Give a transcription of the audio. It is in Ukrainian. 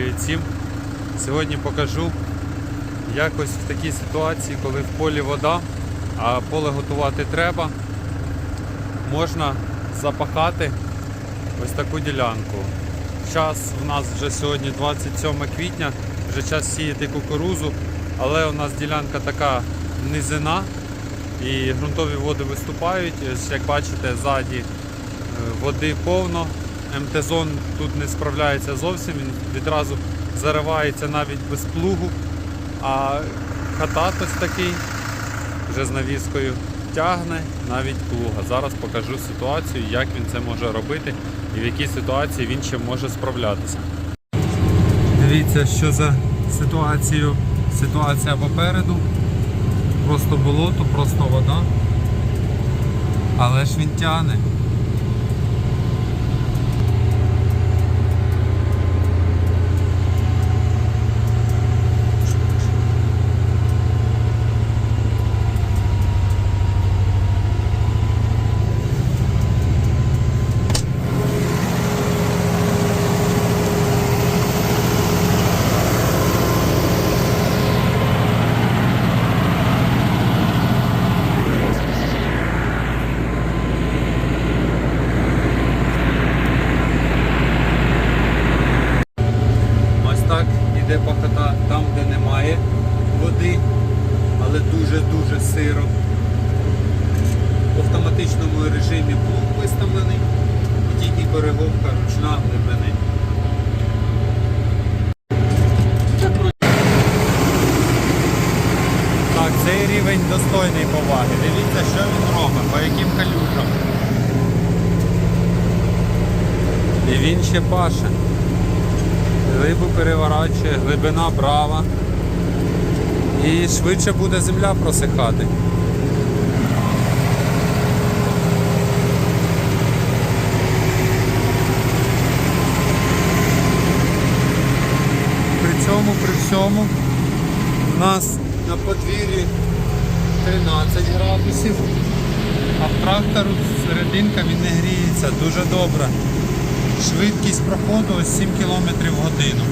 Привіт всім! Сьогодні покажу, як ось в такій ситуації, коли в полі вода, а поле готувати треба, можна запахати ось таку ділянку. Час у нас вже сьогодні 27 квітня, вже час сіяти кукурузу, але у нас ділянка така низина і ґрунтові води виступають. Ось, як бачите, ззаді е, води повно. МТ-зон тут не справляється зовсім, він відразу заривається навіть без плугу. А хатат ось такий вже з навіскою тягне навіть плуга. Зараз покажу ситуацію, як він це може робити і в якій ситуації він ще може справлятися. Дивіться, що за ситуацію. Ситуація попереду. Просто болото, просто вода. Але ж він тягне. Ось іде пахота там, де немає води, але дуже-дуже сиро. В автоматичному режимі плуг виставлений і тільки кориговка ручна глибини. Так, цей рівень достойний поваги. Дивіться, що він робить, по яким калюжам. І він ще паше. Рибу переворачує, глибина брава. І швидше буде земля просихати. При цьому, при всьому, у нас на подвір'ї 13 градусів, а в трактору серединка він не гріється дуже добре. Швидкість проходу ось 7 км в годину.